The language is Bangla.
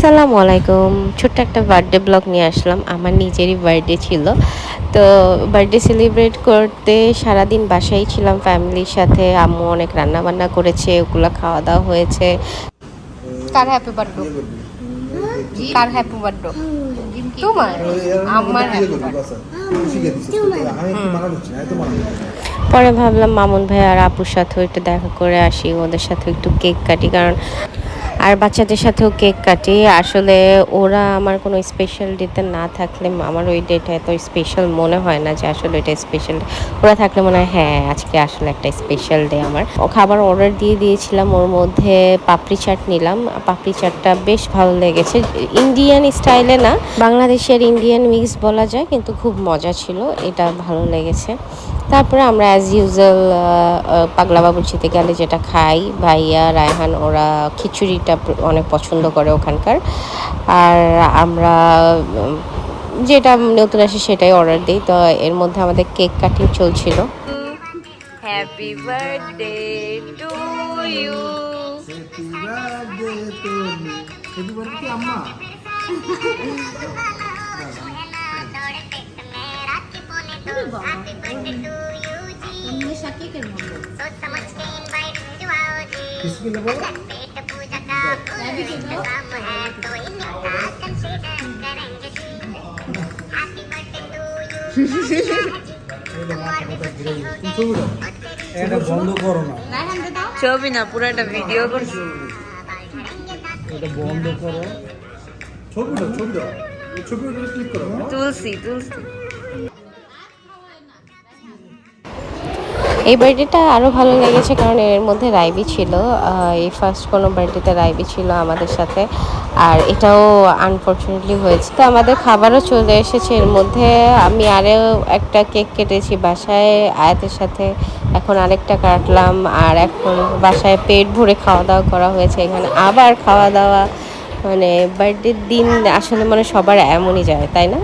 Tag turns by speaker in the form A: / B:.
A: আসসালামু আলাইকুম। ছোট্ট একটা বার্থডে ব্লগ নিয়ে আসলাম। আমার নিজেরই বার্থডে ছিল। তো বার্থডে সেলিব্রেট করতে সারাদিন বাসায় ছিলাম ফ্যামিলির সাথে। আম্মু অনেক রান্না বান্না করেছে ওগুলো খাওয়া দাওয়া হয়েছে। কার হ্যাপি বার্থডে কার হ্যাপি বার্থডে তোমার? আমার happy পরে ভাবলাম মামুন ভাই আর আপুর সাথেও একটু দেখা করে আসি। ওদের সাথে একটু কেক কাটি। কারণ আর বাচ্চাদের সাথেও কেক কাটি। আসলে ওরা আমার কোনো স্পেশাল ডেতে না থাকলে আমার ওই ডেটা এত স্পেশাল মনে হয় না যে আসলে এটা স্পেশাল ওরা থাকলে মনে হয় হ্যাঁ আজকে আসলে একটা স্পেশাল ডে আমার। ও খাবার অর্ডার দিয়ে দিয়েছিলাম, ওর মধ্যে পাপড়ি চাট নিলাম। পাপড়ি চাটটা বেশ ভালো লেগেছে। ইন্ডিয়ান স্টাইলে না, বাংলাদেশের ইন্ডিয়ান মিক্স বলা যায়, কিন্তু খুব মজা ছিল। এটা ভালো লেগেছে। তারপরে আমরা অ্যাজ ইউজুয়াল পাগলা বাবুর্চিতে গেলে যেটা খাই ভাইয়া রায়হান ওরা খিচুড়িটা অনেক পছন্দ করে ওখানকার। আর আমরা যেটা নতুন আসে সেটাই অর্ডার দিই। তো এর মধ্যে আমাদের কেক কাটিং চলছিল। হ্যাপি বার্থডে টু ইউ
B: এটা বন্ধ করো না
C: ছবি না পুরোটা ভিডিও করছি
B: এটা বন্ধ করো ছবিটা ক্লিক করো।
C: তুলসি তুলসি।
A: এই বার্থডেটা আরও ভালো লেগেছে কারণ এর মধ্যে রাইবি ছিল এই ফার্স্ট কোনো বার্থডেতে রাইবি ছিল আমাদের সাথে। আর এটাও আনফর্চুনেটলি হয়েছে। তো আমাদের খাবারও চলে এসেছে। এর মধ্যে আমি আরও একটা কেক কেটেছি বাসায়, আয়াতের সাথে। এখন আরেকটা কাটলাম আর এখন বাসায় পেট ভরে খাওয়া দাওয়া করা হয়েছে। এখানে আবার খাওয়া দাওয়া। মানে বার্থডের দিন আসলে মানে সবার এমনই যায়, তাই না?